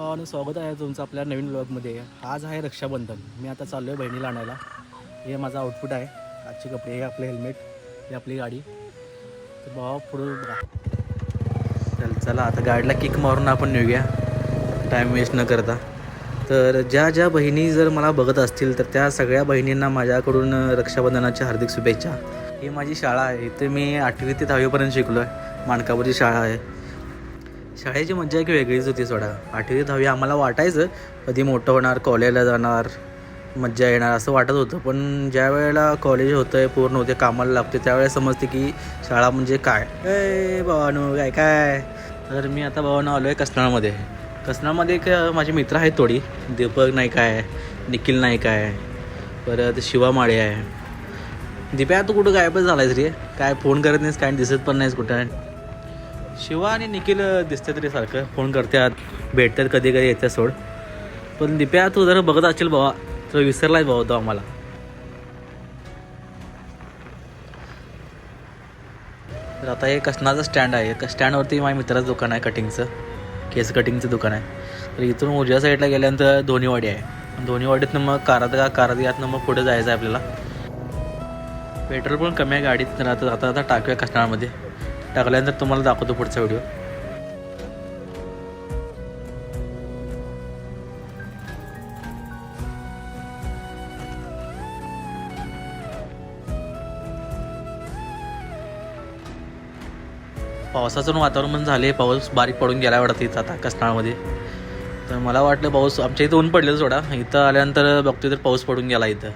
भावानं स्वागत आहे तुमचं आपल्या नवीन ब्लॉगमध्ये आज आहे रक्षाबंधन. मी आता चाललो आहे बहिणीला आणायला. हे माझा आउटपुट आहे. आजचे कपडे हे आपले हेल्मेट हे आपली गाडी. तर भावा पुढं बघा. चल चला आता गाडीला किक मारून आपण नेऊया टाईम वेस्ट न करता. तर ज्या ज्या बहिणी जर मला बघत असतील तर त्या सगळ्या बहिणींना माझ्याकडून रक्षाबंधनाच्या हार्दिक शुभेच्छा. ही माझी शाळा आहे. इथे मी आठवी ते दहावीपर्यंत शिकलो आहे माणकापूरची शाळा आहे. शाळेची मज्जा एक वेगळीच होती सोडा. आठवी दहावी आम्हाला वाटायचं कधी मोठं होणार कॉलेजला जाणार मज्जा येणार असं वाटत होतं. पण ज्या वेळेला कॉलेज होतं आहे पूर्ण होते कामाला लागते त्यावेळेस समजते की शाळा म्हणजे काय? ए भावानो काय काय? तर मी आता भावानं आलो आहे कसनाळमध्ये. कसनाळमध्ये एक माझे मित्र आहेत थोडी. दीपक नाईक आहे निखिल नाईक आहे परत शिवा माळे आहे. दिप्या तू कुठं गायबच झालायस रे? काय फोन करत नाहीस काय दिसत पण नाहीस कुठं? शिवा आणि निखिल दिसते तरी सारखं. फोन करतात भेटतात कधी कधी येतात सोड. पण दिप्या तू जरा बघत असेल बाबा तर विसरलाय बाबा तो आम्हाला. तर आता हे कसनाचं स्टँड आहे. क- स्टँडवरती माझ्या मित्राचं दुकान आहे कटिंगचं केस कटिंगचं दुकान आहे. तर इथून उजव्या साईडला गेल्यानंतर धोनीवाडी आहे. धोनीवाडीतनं मग कारात कारादियातनं मग पुढे जायचं आहे आपल्याला. पेट्रोल पण कमी आहे गाडीत. तर आता आता आता टाकूया कसनाळमध्ये टाकल्यानंतर तुम्हाला दाखवतो पुढचा व्हिडिओ. पावसाचं वातावरण पण झाले पाऊस बारीक पडून गेला वाटतं इथं आता कसनाळमध्ये तर मला वाटलं पाऊस आमच्या इथं ऊन पडलेलं सोडा. इथं आल्यानंतर बघतोय तर पाऊस पडून गेला इथं.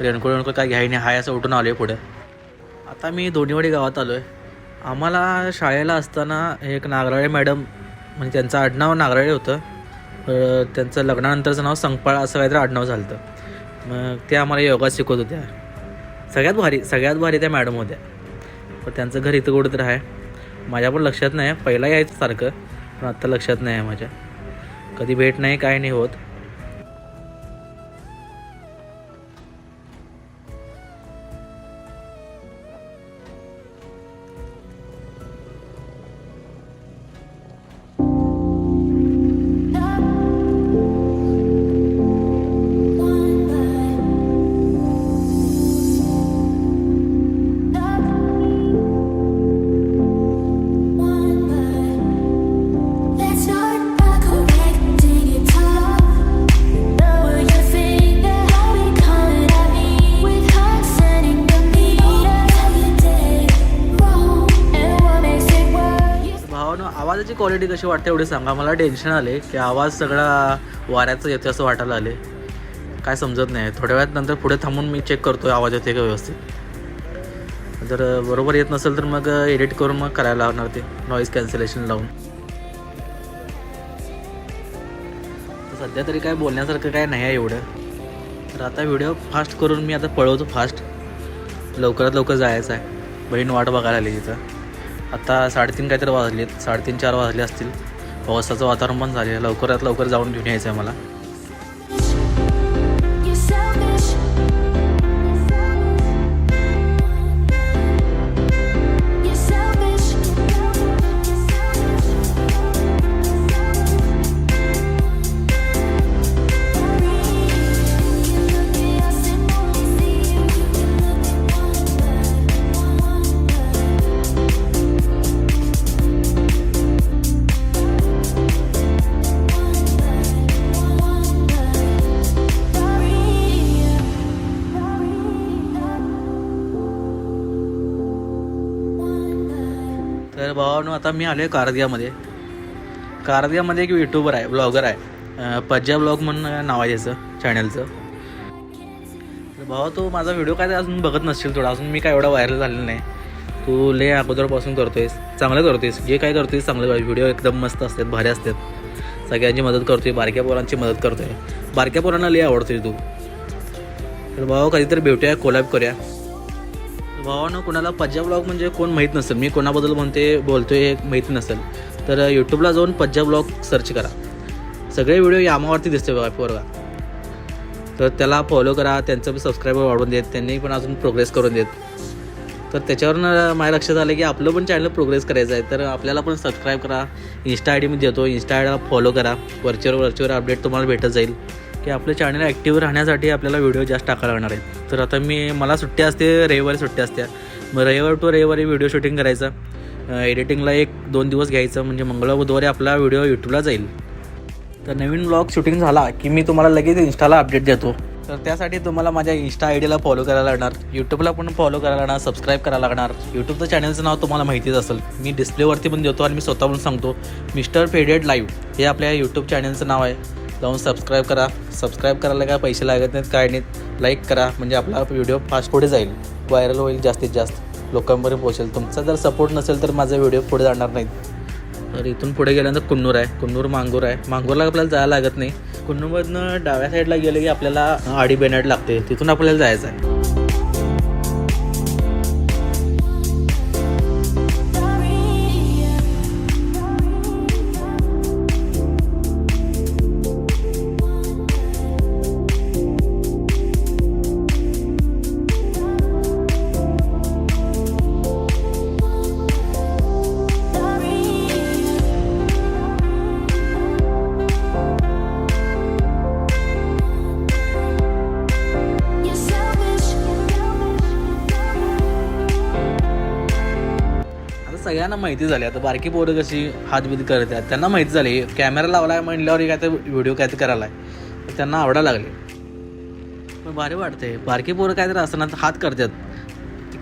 रेणकोळ रेणकोळ काय घ्याय नाही हाय असं उठून आलो आहे पुढं. आता मी दोन्हीवाडी गावात आलो आहे आम्हाला शाळेला असताना एक नागराळे मॅडम म्हणजे त्यांचं आडनाव नागराळे होतं. त्यांचं लग्नानंतरचं नाव संपाळ असं काहीतरी आडनाव झालं होतं मग ते आम्हाला योगा शिकवत होत्या. सगळ्यात भारी सगळ्यात भारी त्या मॅडम होत्या. पण त्यांचं घर इथं कुठं तर आहे. माझ्या पण लक्षात नाही पहिला यायचं सारखं पण आत्ता लक्षात नाही आहे माझ्या. कधी भेट नाही काय नाही होत. भावानं आवाजाची क्वालिटी कशी वाटते एवढी सांगा. मला टेन्शन आले की आवाज सगळा वाऱ्याचं येतो असं वाटायला आले काय समजत नाही. थोड्या वेळात नंतर पुढे थांबून मी चेक करतो आवाज येते का व्यवस्थित. जर बरोबर येत नसेल तर मग एडिट करून मग करायला लागणार ते. नॉईज कॅन्सलेशन लावून. तर सध्या तरी काय बोलण्यासारखं काय नाही आहे एवढं. तर आता व्हिडिओ फास्ट करून मी आता पळवतो फास्ट लवकरात लवकर जायचं आहे. बहीण वाट बघायला आली तिथं. आता साडेतीन काहीतरी वाजले साडेतीन चार वाजले असतील. पावसाचं वातावरण पण झाले लवकरात लवकर जाऊन घेऊन यायचं आहे मला. आता मी आलो आहे कारदियामध्ये. कारदियामध्ये एक युट्यूबर आहे ब्लॉगर आहे. पज्जा ब्लॉग म्हणून नाव आहे त्याचं चॅनलचं तर भावा तो माझा व्हिडिओ काय अजून बघत नसशील थोडा अजून मी काय एवढा व्हायरल झालेला नाही. तू ले अगोदरपासून करतोयस चांगलं करतोयस जे काय करतोयस चांगलं व्हिडिओ एकदम मस्त असतात भारी असतात. सगळ्यांची मदत करतोय बारक्या पोरांची मदत करतोय. बारक्या पोरांना लय आवडतोय तू. तर भावा कधीतरी भेटूया कोलॅब करूया. भावानं कोणाला पज्जा ब्लॉग म्हणजे कोण माहीत नसेल. मी कोणाबद्दल म्हणते बोलतोय हे माहीत नसेल. तर यूट्यूबला जाऊन पज्जा ब्लॉग सर्च करा. सगळे व्हिडिओ यामावरती दिसते बघा पोरगा. तर त्याला फॉलो करा त्यांचं पण सबस्क्रायबर वाढवून देत त्यांनी पण अजून प्रोग्रेस करून देत. तर त्याच्यावरनं माझ्या लक्षात आलं की आपलं पण चॅनल प्रोग्रेस करायचं आहे. तर आपल्याला पण सबस्क्राईब करा. इन्स्टा आय डी मी देतो. इन्स्टा आय डीला फॉलो करा. वरचेवर वरचेवर अपडेट तुम्हाला भेटत जाईल. की आपलं चॅनल ॲक्टिव्ह राहण्यासाठी आपल्याला व्हिडिओ जास्त टाकायला लागणार आहेत. तर आता मी मला सुट्टी असते रविवारी सुट्टी असते. मग रविवार टू रविवारी व्हिडिओ शूटिंग करायचं. एडिटिंगला एक दोन दिवस घ्यायचं. म्हणजे मंगळवार बुधवारी आपला व्हिडिओ यूट्यूबला जाईल. तर नवीन ब्लॉग शूटिंग झाला की मी तुम्हाला लगेच इन्स्टाला अपडेट देतो. तर त्यासाठी तुम्हाला माझ्या इन्स्टा आय डीला फॉलो करायला लागणार. यूट्यूबला पण फॉलो करायला लागणार सबस्क्राईब करायला लागणार. यूट्यूबचं चॅनलचं नाव तुम्हाला माहितीच असेल. मी डिस्प्लेवरती पण देतो आणि मी स्वतःहून सांगतो. मिस्टर फेडेड लाईव्ह हे आपल्या यूट्यूब चॅनलचं नाव आहे. जाऊन सबस्क्राईब करा. सबस्क्राईब करायला काय पैसे लागत नाहीत काय नाहीत. लाईक करा. म्हणजे आपला व्हिडिओ फास्ट पुढे जाईल. व्हायरल होईल जास्तीत जास्त. लोकांपर्यंत पोहोचेल. तुमचा जर सपोर्ट नसेल तर माझा व्हिडिओ पुढे जाणार नाहीत तर इथून पुढे गेल्यानंतर कुन्नूर आहे. कुन्नूर मांगूर आहे. मांगूरला आपल्याला जायला लागत नाही. कुन्नूरमधनं डाव्या साईडला गेलं की आपल्याला आडी बेनाड लागते. तिथून आपल्याला जायचं आहे. सगळ्यांना माहिती झाली. आता बारकी पोरं कशी हातबीत करतात त्यांना माहिती झाली. कॅमेरा लावलाय म्हणल्यावर काय तर व्हिडिओ काय तर करायला आहे त्यांना आवडायला लागले. पण भारी वाटते बारकी पोरं काय तर असताना हात करतात.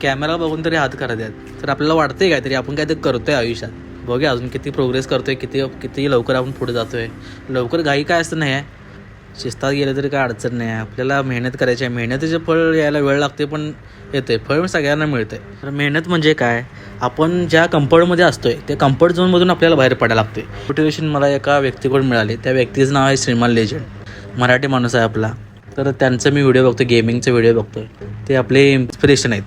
कॅमेरा बघून तरी हात करतात तर आपल्याला वाटतंय काहीतरी आपण काहीतरी करतोय आयुष्यात. बघूया अजून किती प्रोग्रेस करतोय किती किती लवकर आपण पुढे जातोय. लवकर घाई काय असं नाही आहे शिस्तात गेलं तरी काय अडचण नाही. आपल्याला मेहनत करायची आहे. मेहनतीचे फळ यायला वेळ लागते पण येते फळ सगळ्यांना मिळते तर मेहनत म्हणजे काय? आपण ज्या कम्फर्टमध्ये असतोय त्या कम्फर्ट झोनमधून आपल्याला बाहेर पडायला लागते मोटिवेशन मला एका व्यक्तीकडून मिळाले. त्या व्यक्तीचं नाव आहे श्रीमान लेजंड मराठी माणूस आहे आपला. तर त्यांचं मी व्हिडिओ बघतो गेमिंगचे व्हिडिओ बघतोय. ते आपले इन्स्पिरेशन आहेत.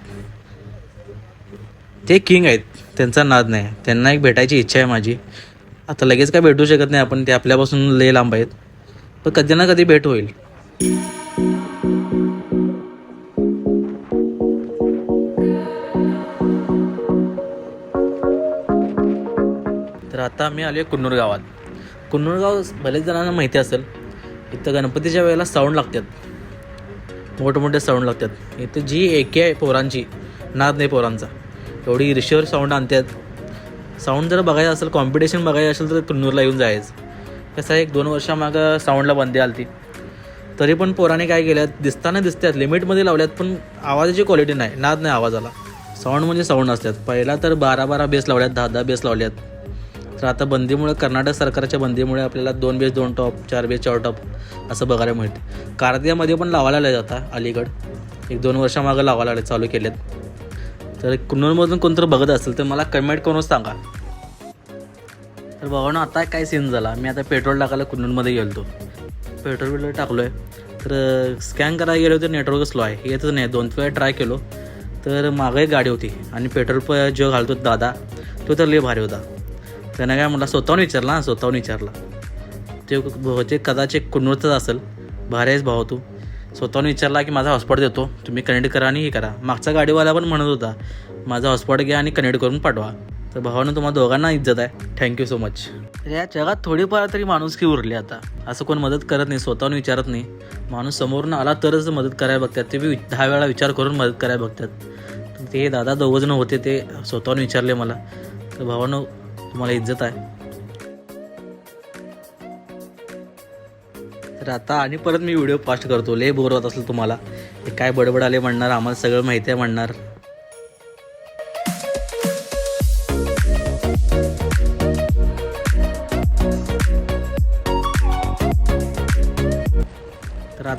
ते किंग आहेत. त्यांचा नाद नाही. त्यांना एक भेटायची इच्छा आहे माझी. आता लगेच काय भेटू शकत नाही आपण. ते आपल्यापासून लय लांब आहेत. पण कधी ना कधी भेट होईल. तर आता आम्ही आलो आहे कुन्नूर गावात. कुन्नूर गाव बरेच जणांना माहिती असेल इथं गणपतीच्या वेळेला साऊंड लागतात. मोठमोठे साऊंड लागतात. इथं जी एके आहे पोरांची नाद नाही पोरांचा. एवढी रिशेवर साऊंड आणतात. साऊंड जर बघायचं असेल कॉम्पिटिशन बघायचं असेल तर कुन्नूरला येऊन जायचं. कसं आहे एक दोन वर्षामागं साऊंडला बंदी आली तरी पण पोराने काय केल्यात दिसताना दिसतात लिमिटमध्ये लावल्यात पण आवाजाची क्वालिटी नाही नाद नाही आवाजाला. साऊंड म्हणजे साऊंड असतात पहिला तर बारा बारा बेस लावल्यात दहा दहा बेस लावल्यात. तर आता बंदीमुळे कर्नाटक सरकारच्या बंदीमुळे आपल्याला दोन बेस दोन टॉप चार बेस चार टॉप असं बघायला मिळते कार्दियामध्ये पण लावायला लागले आता अलीगड एक दोन वर्षामागं लावायला लागले चालू केलेत. तर कुन्नूरमधून कोणतरी बघत असेल तर मला कमेंट करूनच सांगा. तर भावानं आता काय सीन झाला? मी आता पेट्रोल टाकायला कुन्नूरमध्ये गेलो होतो पेट्रोल बिट्रोल टाकलो आहे तर स्कॅन करायला गेलो तर नेटवर्क स्लो आहे. येतच नाही. दोन वेळा ट्राय केलो. तर मागं एक गाडी होती आणि पेट्रोल प जो घालतो दादा तो तर लय भारी होता. त्यानं काय म्हटला स्वतःहून विचारला हा स्वतःहून विचारला. ते बहुतेक कदाचित कुन्नूरचाच असेल. भारी आहेस भाऊ तू. स्वतःहून विचारला की माझा हॉस्पॉट देतो. तुम्ही कनेक्ट करा आणि हे करा. मागचा गाडीवाला पण म्हणत होता माझा हॉस्पॉट घ्या आणि कनेक्ट करून पाठवा. तर भावानं तुम्हाला दोघांना इज्जत आहे. थँक्यू सो मच या जगात थोडीफार तरी माणुसकी उरली आता. असं कोण मदत करत नाही स्वतःहून विचारत नाही. माणूस समोरून आला तरच मदत करायला बघतात. ते बी दहा वेळा विचार करून मदत करायला बघतात. ते दादा दोघजणं होते ते स्वतःहून विचारले मला. तर भावानं तुम्हाला इज्जत आहे. तर आता आणि परत मी व्हिडिओ फास्ट करतो. लय बोर होत असेल तुम्हाला. काय बडबड आले म्हणणार आम्हाला सगळं माहिती आहे म्हणणार.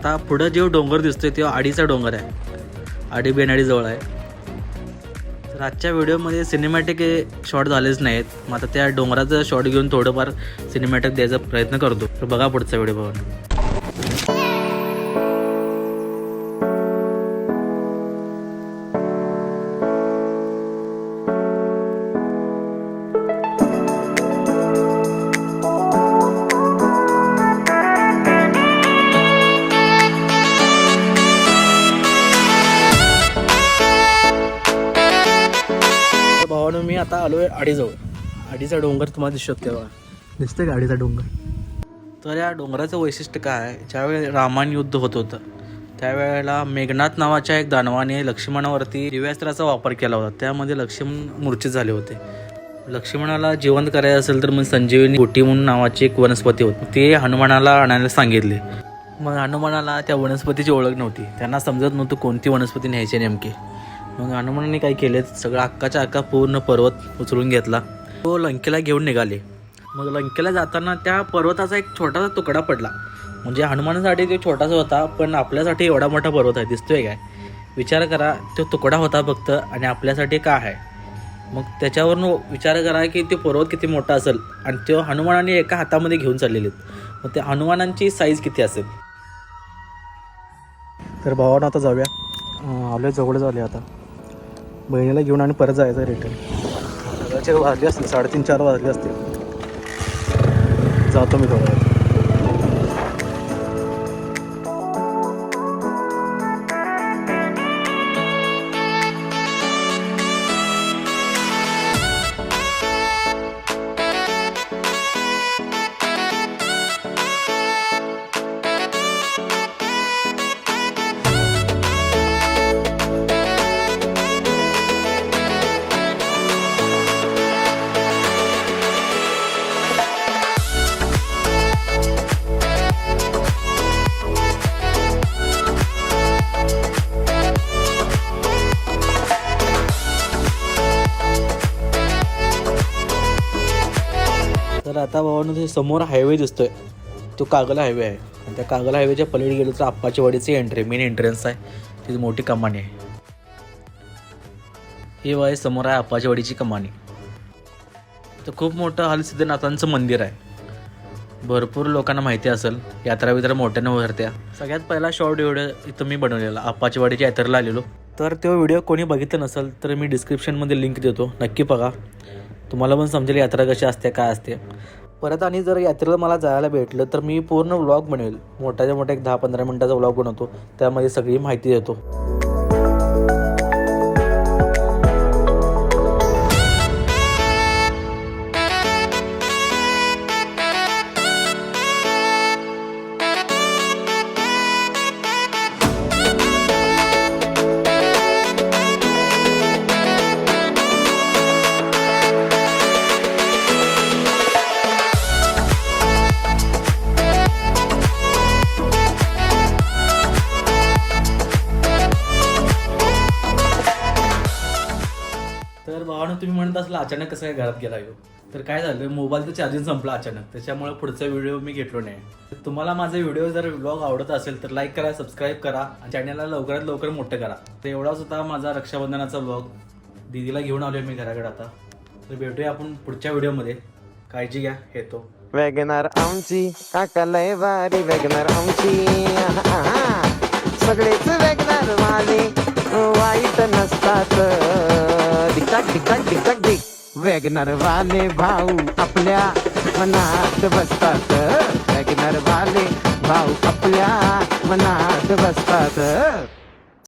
आता पुढं जो डोंगर दिसतोय तो आडीचा डोंगर आहे. आडी बेनाडी जवळ आहे. तर आजच्या व्हिडिओमध्ये सिनेमॅटिक शॉट झालेच नाहीत. मग आता त्या डोंगराचं शॉट घेऊन थोडंफार सिनेमॅटिक द्यायचा प्रयत्न करतो. तर बघा पुढचा व्हिडिओ बघा आलो आहे आडीजवळ. आडीचा डोंगर तुम्हाला दिसू शकते बघा. दिसतंय का आडीचा डोंगर? तर या डोंगराचं वैशिष्ट्य काय आहे? ज्यावेळी रामायण युद्ध होत होतं त्यावेळेला मेघनाथ नावाच्या एक दानवाने लक्ष्मणावरती दिव्यास्त्राचा वापर केला होता. त्यामध्ये लक्ष्मण मूर्छित झाले होते. लक्ष्मणाला जिवंत करायचं असेल तर मग संजीवनी गोटी म्हणून नावाची एक वनस्पती होती. ते हनुमानाला आणायला सांगितले. मग हनुमानाला त्या वनस्पतीची ओळख नव्हती. त्यांना समजत नव्हतं कोणती वनस्पती न्यायची नेमकी. मग हनुमानाने काय केले सगळं अक्काच्या अक्का पूर्ण पर्वत उचलून घेतला. तो लंकेला घेऊन निघाले. मग लंकेला जाताना त्या पर्वताचा एक छोटासा तुकडा पडला. म्हणजे हनुमानासाठी तो छोटासा होता पण आपल्यासाठी एवढा मोठा पर्वत आहे. दिसतोय काय? विचार करा तो तुकडा होता फक्त आणि आपल्यासाठी काय आहे? मग त्याच्यावरून विचार करा की ते पर्वत किती मोठा असेल. आणि तो हनुमानाने एका हातामध्ये घेऊन चाललेले आहेत मग त्या हनुमानांची साईज किती असेल? तर भावानं आता जाऊया. आलो जवळ झाले आता. बहिणीला घेऊन आणि परत जायचं रिटर्न. सकाळचे वाजले असतील साडेतीन चार वाजले असतील. जातो मी थोडं आता भावानं ते समोर हायवे दिसतोय. तो कागल हायवे आहे. आणि त्या कागल हायवेच्या पलीकडे गेलो तर आप्पाच्या वाडीची एंट्री मेन एंट्रन्स आहे. तिथे मोठी कमानी आहे. ही वय समोर आहे आप्पाच्या वाडीची कमानी. तर खूप मोठं हलसिद्धनाथांचं मंदिर आहे. भरपूर लोकांना माहिती असेल यात्रा वित्रा मोठ्यानं भरत्या सगळ्यात पहिला शॉर्ट व्हिडिओ इथं मी बनवलेला. आप्पाच्या वाडीच्या यात्रेला आलेलो. तर तो व्हिडिओ कोणी बघितला नसेल तर मी डिस्क्रिप्शनमध्ये लिंक देतो. नक्की बघा. तुम्हाला पण समजेल यात्रा कशी असते काय असते. परत आणि जर यात्रेला मला जायला भेटलं तर मी पूर्ण व्लॉग बनवेल. मोठ्याच्या मोठा एक दहा पंधरा मिनटाचा व्लॉग बनवतो. त्यामध्ये सगळी माहिती देतो. भावानं तुम्ही म्हणत असला अचानक कसं काय घरात गेला येऊ तर काय झालं मोबाईलचं चार्जिंग संपलं अचानक. त्याच्यामुळे पुढचा व्हिडिओ मी घेतलो नाही. तर तुम्हाला माझे व्हिडिओ जर ब्लॉग आवडत असेल तर लाईक करा सबस्क्राईब करा आणि चॅनलला लवकरात लवकर मोठं करा. तर एवढाच होता माझा रक्षाबंधनाचा ब्लॉग दीदीला घेऊन आलोय मी घराकडे आता. तर भेटूया आपण पुढच्या व्हिडिओमध्ये काळजी घ्या येतो वॅगनार आमची काका लय भारी वॅगनार आमची. सगळेच वॅगनार वाले वाईट नसतात. Dicot dicot dicot Dick WagonR वाले भाऊ आपल्या मनात बसतात. वॅगनार वाले भाऊ आपल्या मनात बसतात.